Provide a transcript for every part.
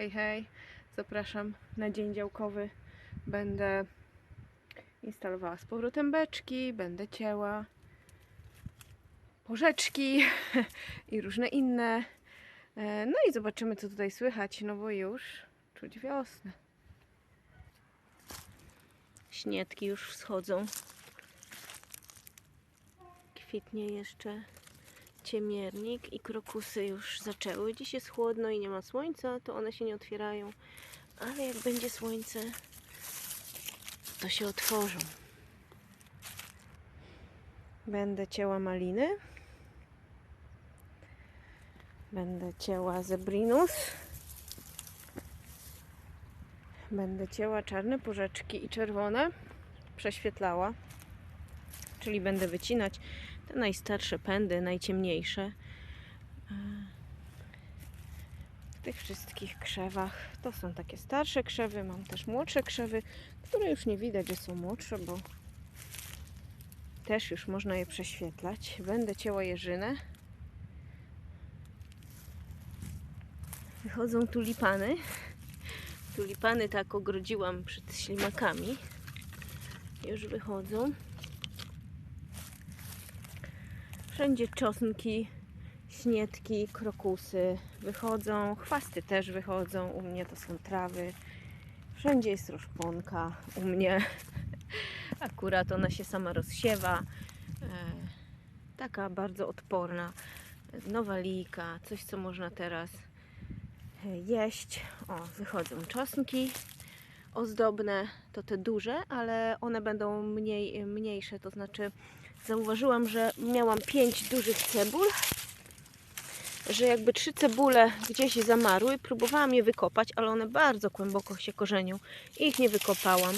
Hej, hej, zapraszam na dzień działkowy. Będę instalowała z powrotem beczki, będę cięła porzeczki i różne inne. E, No i zobaczymy, co tutaj słychać, no bo już czuć wiosnę. Śniedki już wschodzą. Kwitnie jeszcze ciemiernik i krokusy już zaczęły. Dziś jest chłodno i nie ma słońca, to one się nie otwierają. Ale jak będzie słońce, to się otworzą. Będę cięła maliny. Będę cięła zebrinus. Będę cięła czarne porzeczki i czerwone. Prześwietlała. Czyli będę wycinać te najstarsze pędy, najciemniejsze. E, W tych wszystkich krzewach. To są takie starsze krzewy. Mam też młodsze krzewy, które już nie widać, że są młodsze, bo też już można je prześwietlać. Będę cięła jeżynę. Wychodzą tulipany. Tulipany tak ogrodziłam przed ślimakami. Już wychodzą. Wszędzie czosnki, śniedki, krokusy wychodzą. Chwasty też wychodzą. U mnie to są trawy. Wszędzie jest roszponka. U mnie akurat ona się sama rozsiewa. E, taka bardzo odporna. Nowalika, coś co można teraz e, jeść. O, wychodzą czosnki ozdobne, to te duże, ale one będą mniej, mniejsze, to znaczy zauważyłam, że miałam pięć dużych cebul, że jakby trzy cebule gdzieś zamarły, próbowałam je wykopać, ale one bardzo głęboko się korzenią i ich nie wykopałam.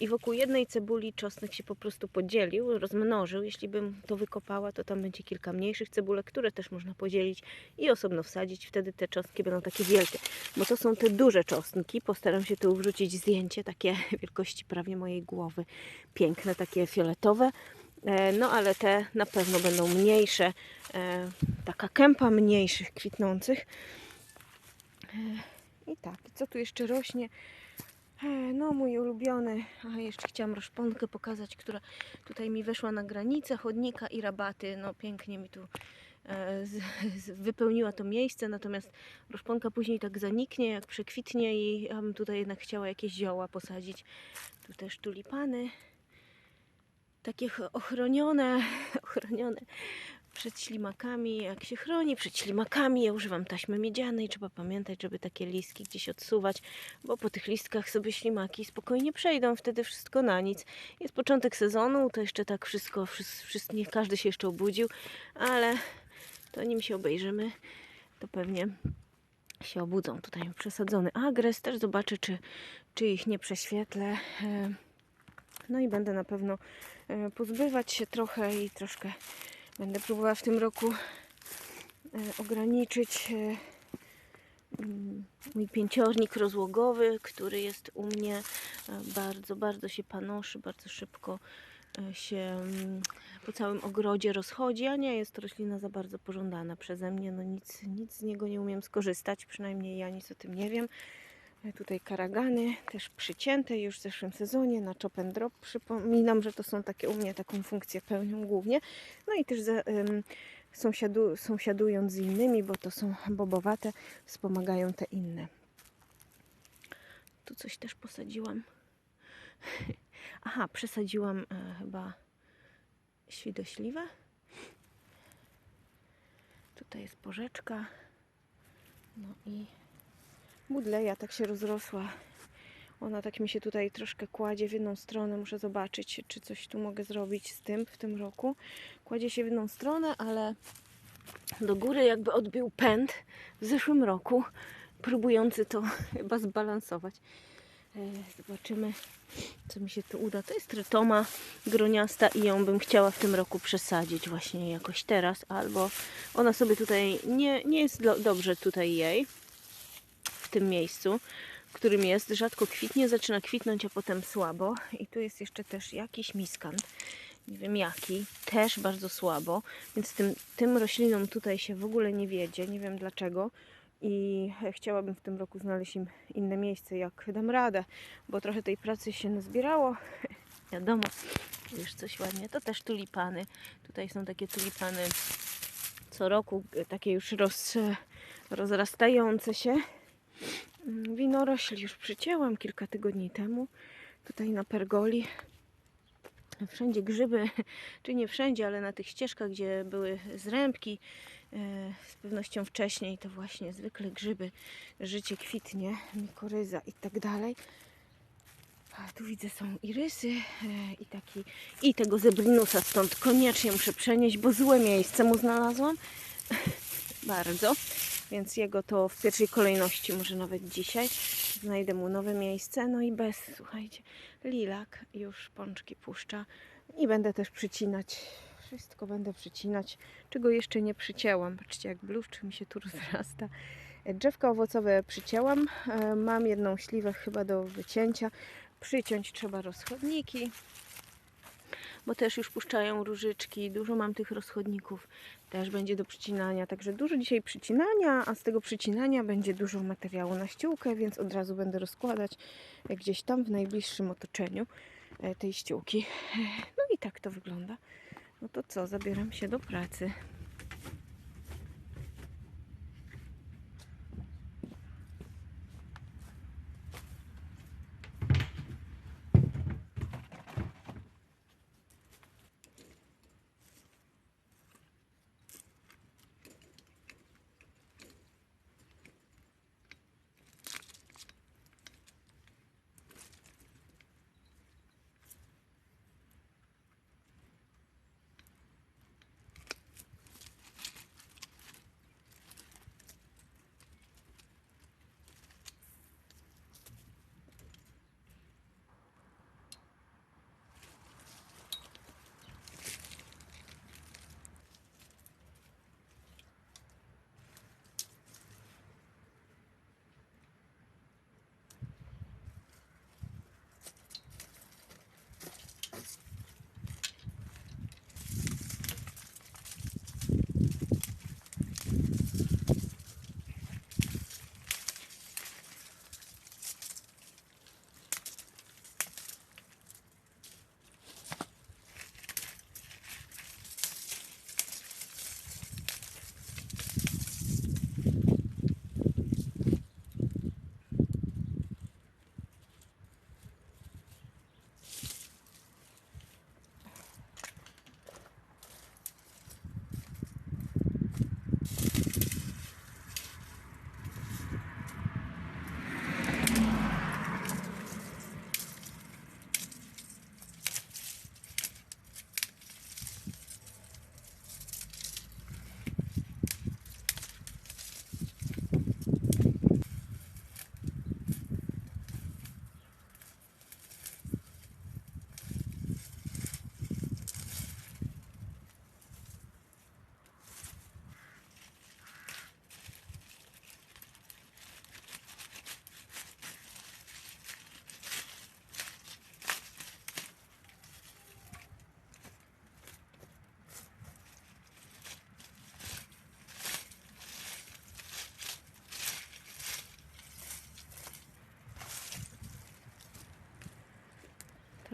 I wokół jednej cebuli czosnek się po prostu podzielił, rozmnożył. Jeśli bym to wykopała, to tam będzie kilka mniejszych cebulek, które też można podzielić i osobno wsadzić. Wtedy te czosnki będą takie wielkie, bo to są te duże czosnki. Postaram się tu wrzucić zdjęcie, takie wielkości prawie mojej głowy. Piękne, takie fioletowe. E, No ale te na pewno będą mniejsze. E, Taka kępa mniejszych, kwitnących. E, I tak, co tu jeszcze rośnie? No mój ulubiony, a jeszcze chciałam roszponkę pokazać, która tutaj mi weszła na granicę chodnika i rabaty. No pięknie mi tu e, z, z, wypełniła to miejsce, natomiast roszponka później tak zaniknie, jak przekwitnie i ja bym tutaj jednak chciała jakieś zioła posadzić. Tu też tulipany takie ch- ochronione, ochronione przed ślimakami. Jak się chroni przed ślimakami, ja używam taśmy miedzianej. Trzeba pamiętać, żeby takie listki gdzieś odsuwać, bo po tych listkach sobie ślimaki spokojnie przejdą. Wtedy wszystko na nic. Jest początek sezonu, to jeszcze tak wszystko, wszyscy, nie każdy się jeszcze obudził, ale to nim się obejrzymy, to pewnie się obudzą. Tutaj przesadzony agres. Też zobaczę, czy, czy ich nie prześwietlę. E, No i będę na pewno pozbywać się trochę i troszkę będę próbowała w tym roku e, ograniczyć e, mm, mój pięciornik rozłogowy, który jest u mnie e, bardzo, bardzo się panoszy, bardzo szybko e, się mm, po całym ogrodzie rozchodzi, a nie jest to roślina za bardzo pożądana przeze mnie. No nic, nic z niego nie umiem skorzystać, przynajmniej ja nic o tym nie wiem. Tutaj karagany też przycięte już w zeszłym sezonie na chop and drop. Przypominam, że to są takie u mnie taką funkcję pełnią głównie. No i też za, ym, sąsiadu, sąsiadując z innymi, bo to są bobowate, wspomagają te inne. Tu coś też posadziłam. Aha, przesadziłam e, chyba świdośliwe. Tutaj jest porzeczka. No i Budleja tak się rozrosła. Ona tak mi się tutaj troszkę kładzie w jedną stronę. Muszę zobaczyć, czy coś tu mogę zrobić z tym w tym roku. Kładzie się w jedną stronę, ale do góry jakby odbił pęd w zeszłym roku, próbujący to chyba zbalansować. E, Zobaczymy, co mi się tu uda. To jest tretoma groniasta i ją bym chciała w tym roku przesadzić właśnie jakoś teraz, albo ona sobie tutaj nie, nie jest do, dobrze tutaj jej tym miejscu, w którym jest, rzadko kwitnie, zaczyna kwitnąć, a potem słabo. I tu jest jeszcze też jakiś miskant, nie wiem jaki, też bardzo słabo, więc tym, tym roślinom tutaj się w ogóle nie wiedzie, nie wiem dlaczego. i chciałabym w tym roku znaleźć im inne miejsce, jak dam radę, bo trochę tej pracy się nazbierało. Wiadomo, już coś ładnie. To też tulipany. Tutaj są takie tulipany co roku, takie już roz, rozrastające się. Winorośl już przycięłam kilka tygodni temu. Tutaj na pergoli. Wszędzie grzyby, czy nie wszędzie, ale na tych ścieżkach, gdzie były zrębki, e, z pewnością wcześniej to właśnie zwykle grzyby, życie kwitnie, mikoryza i tak dalej. A tu widzę są irysy e, i taki i tego zebrinusa stąd koniecznie muszę przenieść, bo złe miejsce mu znalazłam. Bardzo. Więc jego to w pierwszej kolejności, może nawet dzisiaj, znajdę mu nowe miejsce. No i bez, słuchajcie, lilak już pączki puszcza i będę też przycinać. Wszystko będę przycinać, czego jeszcze nie przycięłam. Patrzcie, jak bluszczy mi się tu rozrasta. Drzewka owocowe przycięłam. E, Mam jedną śliwę chyba do wycięcia. Przyciąć trzeba rozchodniki, bo też już puszczają różyczki. Dużo mam tych rozchodników, też będzie do przycinania. Także dużo dzisiaj przycinania, a z tego przycinania będzie dużo materiału na ściółkę, więc od razu będę rozkładać gdzieś tam w najbliższym otoczeniu e, tej ściółki. No i tak to wygląda. No to co, zabieram się do pracy.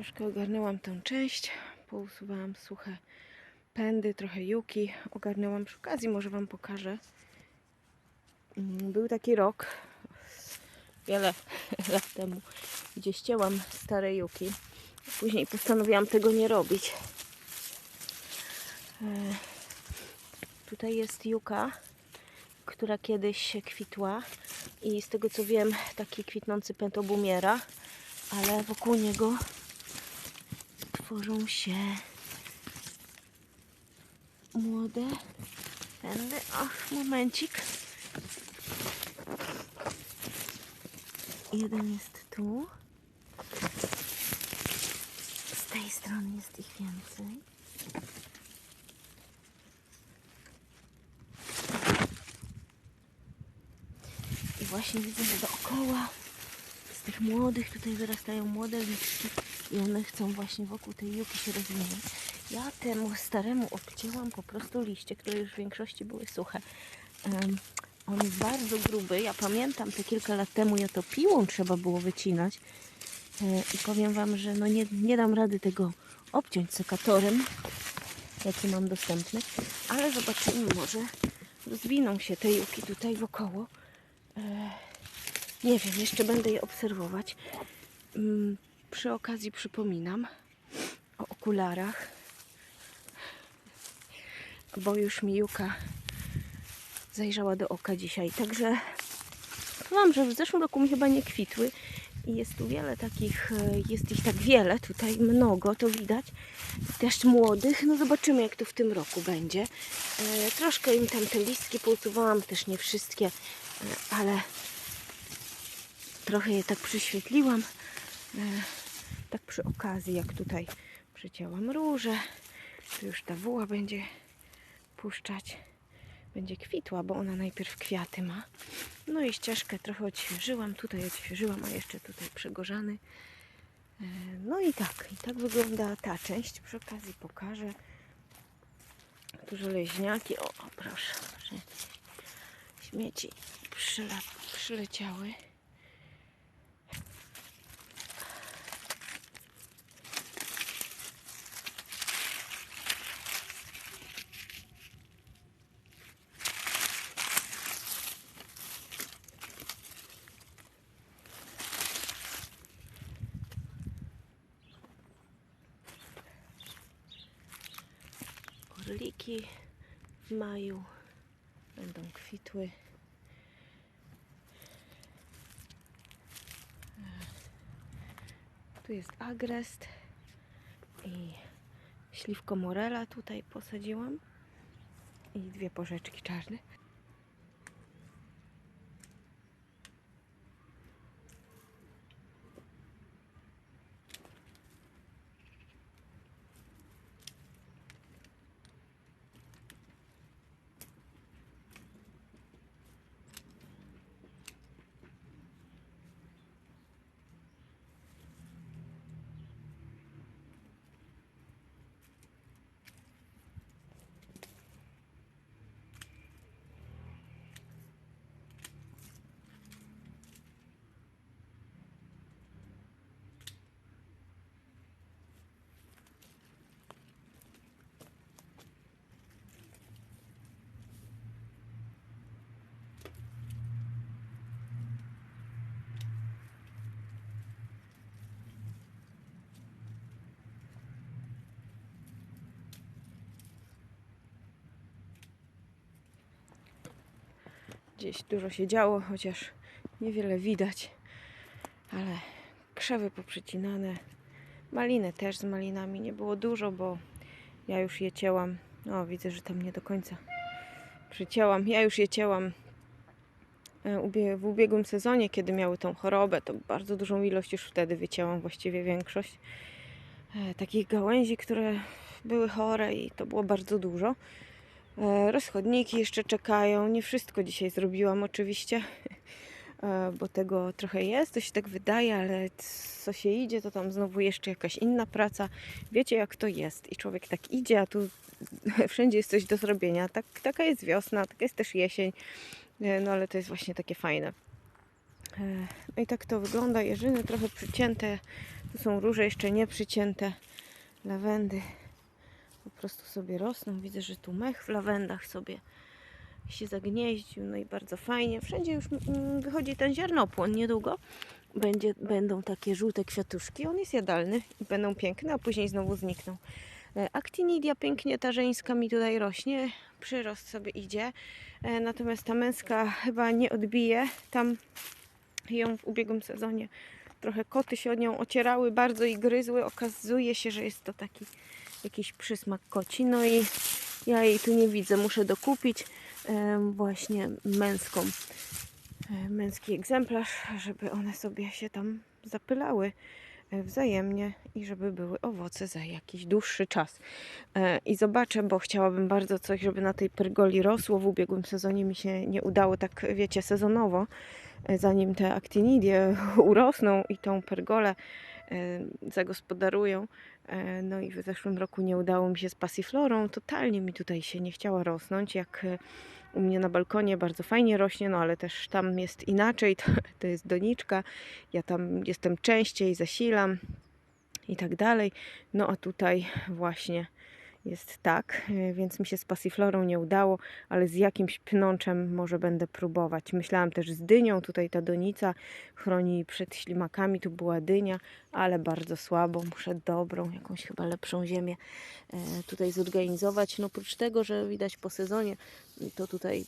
Troszkę ogarnęłam tę część, pousuwałam suche pędy, trochę juki. Ogarnęłam przy okazji, może Wam pokażę. Mm, Był taki rok, wiele lat temu, gdzie ścięłam stare juki. Później postanowiłam tego nie robić. E, Tutaj jest juka, która kiedyś kwitła i z tego co wiem, taki kwitnący pęd obumiera, ale wokół niego tworzą się młode pędy. Och, momencik. Jeden jest tu. Z tej strony jest ich więcej. I właśnie widzę, że dookoła z tych młodych tutaj wyrastają młode liczki i one chcą właśnie wokół tej juki się rozwijać. Ja temu staremu obcięłam po prostu liście, które już w większości były suche. Em, On jest bardzo gruby. Ja pamiętam te kilka lat temu, ja to piłą trzeba było wycinać. E, I powiem Wam, że no nie, nie dam rady tego obciąć sekatorem, jaki mam dostępny. Ale zobaczymy, może rozwiną się te juki tutaj wokoło. E, Nie wiem, jeszcze będę je obserwować. Mm, Przy okazji przypominam o okularach, bo już mi Juka zajrzała do oka dzisiaj. Także powiem, że w zeszłym roku mi chyba nie kwitły i jest tu wiele takich, e, jest ich tak wiele, tutaj mnogo, to widać. Też młodych, no zobaczymy jak to w tym roku będzie. E, Troszkę im tam te listki pousuwałam, też nie wszystkie, e, ale trochę je tak przyświetliłam. E, Tak przy okazji, jak tutaj przycięłam róże, to już ta wuła będzie puszczać. Będzie kwitła, bo ona najpierw kwiaty ma. No i ścieżkę trochę odświeżyłam. Tutaj odświeżyłam, a jeszcze tutaj przegorzany. E, No i tak, i tak wygląda ta część. Przy okazji pokażę. Tu żeleźniaki. O, o proszę. Śmieci przyla, przyleciały. Orliki w maju będą kwitły. Tu jest agrest i śliwko morela tutaj posadziłam i dwie porzeczki czarne. Gdzieś dużo się działo, chociaż niewiele widać, ale krzewy poprzecinane. Maliny też z malinami nie było dużo, bo ja już je cięłam. O, widzę, że tam nie do końca przycięłam. Ja już je cięłam e, w ubiegłym sezonie, kiedy miały tą chorobę, to bardzo dużą ilość już wtedy wycięłam, właściwie większość e, takich gałęzi, które były chore i to było bardzo dużo. E, Rozchodniki jeszcze czekają. Nie wszystko dzisiaj zrobiłam, oczywiście, e, bo tego trochę jest. To się tak wydaje, ale co się idzie, to tam znowu jeszcze jakaś inna praca. Wiecie, jak to jest. I człowiek tak idzie, a tu wszędzie jest coś do zrobienia. Tak, taka jest wiosna, taka jest też jesień. E, No ale to jest właśnie takie fajne. No i tak to wygląda. Jeżyny trochę przycięte. Tu są róże jeszcze nie przycięte. Lawendy prostu sobie rosną. Widzę, że tu mech w lawendach sobie się zagnieździł, no i bardzo fajnie. Wszędzie już mm, wychodzi ten ziarnopłon niedługo. Będzie, będą takie żółte kwiatuszki. On jest jadalny i będą piękne, a później znowu znikną. E, Actinidia pięknie ta żeńska mi tutaj rośnie. Przyrost sobie idzie. E, Natomiast ta męska chyba nie odbije. Tam ją w ubiegłym sezonie trochę koty się od nią ocierały bardzo i gryzły. Okazuje się, że jest to taki jakiś przysmak koci. No i ja jej tu nie widzę. Muszę dokupić właśnie męską, e, męski egzemplarz, żeby one sobie się tam zapylały e, wzajemnie i żeby były owoce za jakiś dłuższy czas. E, I zobaczę, bo chciałabym bardzo coś, żeby na tej pergoli rosło. W ubiegłym sezonie mi się nie udało tak, wiecie, sezonowo, zanim te actinidie urosną i tą pergolę zagospodarują. E, No i w zeszłym roku nie udało mi się z pasiflorą. Totalnie mi tutaj się nie chciała rosnąć. Jak u mnie na balkonie bardzo fajnie rośnie, no ale też tam jest inaczej, to, to jest doniczka, ja tam jestem częściej, zasilam i tak dalej. No a tutaj właśnie jest tak, y, więc mi się z pasiflorą nie udało, ale z jakimś pnączem może będę próbować. Myślałam też z dynią, tutaj ta donica chroni przed ślimakami, tu była dynia, ale bardzo słabo, muszę dobrą, jakąś chyba lepszą ziemię e, tutaj zorganizować. No oprócz tego, że widać po sezonie, to tutaj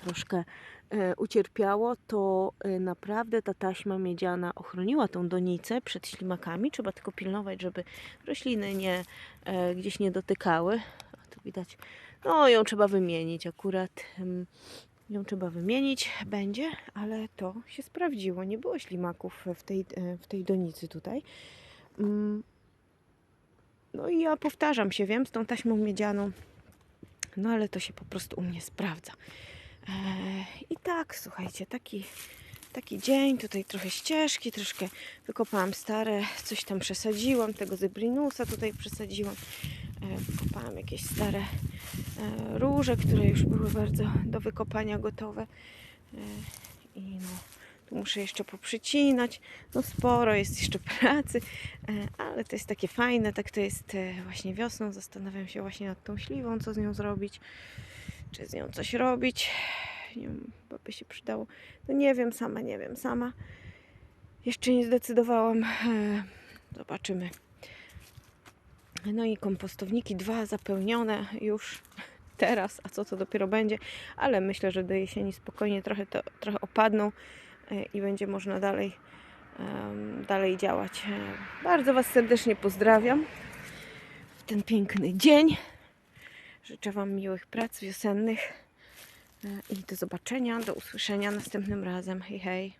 troszkę e, ucierpiało, to e, naprawdę ta taśma miedziana ochroniła tą donicę przed ślimakami. Trzeba tylko pilnować, żeby rośliny nie, e, gdzieś nie dotykały. O, tu widać, no ją trzeba wymienić akurat. Ją trzeba wymienić będzie, ale to się sprawdziło. Nie było ślimaków w tej, w tej donicy tutaj. Mm. No i ja powtarzam się, wiem, z tą taśmą miedzianą. No ale to się po prostu u mnie sprawdza. Tak, słuchajcie, taki, taki dzień, tutaj trochę ścieżki, troszkę wykopałam stare, coś tam przesadziłam, tego zebrinusa tutaj przesadziłam. E, Wykopałam jakieś stare e, róże, które już były bardzo do wykopania gotowe. E, I no, tu muszę jeszcze poprzycinać. No sporo jest jeszcze pracy, ale to jest takie fajne, tak to jest właśnie wiosną. Zastanawiam się właśnie nad tą śliwą, co z nią zrobić czy z nią coś robić. Nie wiem, bo by się przydało. No nie wiem, sama nie wiem, sama. Jeszcze nie zdecydowałam. E, Zobaczymy. No i kompostowniki dwa zapełnione już teraz, a co to dopiero będzie, ale myślę, że do jesieni spokojnie trochę, to, trochę opadną e, i będzie można dalej, dalej działać. E, Bardzo Was serdecznie pozdrawiam w ten piękny dzień. Życzę Wam miłych prac wiosennych i do zobaczenia, do usłyszenia następnym razem. Hej, hej.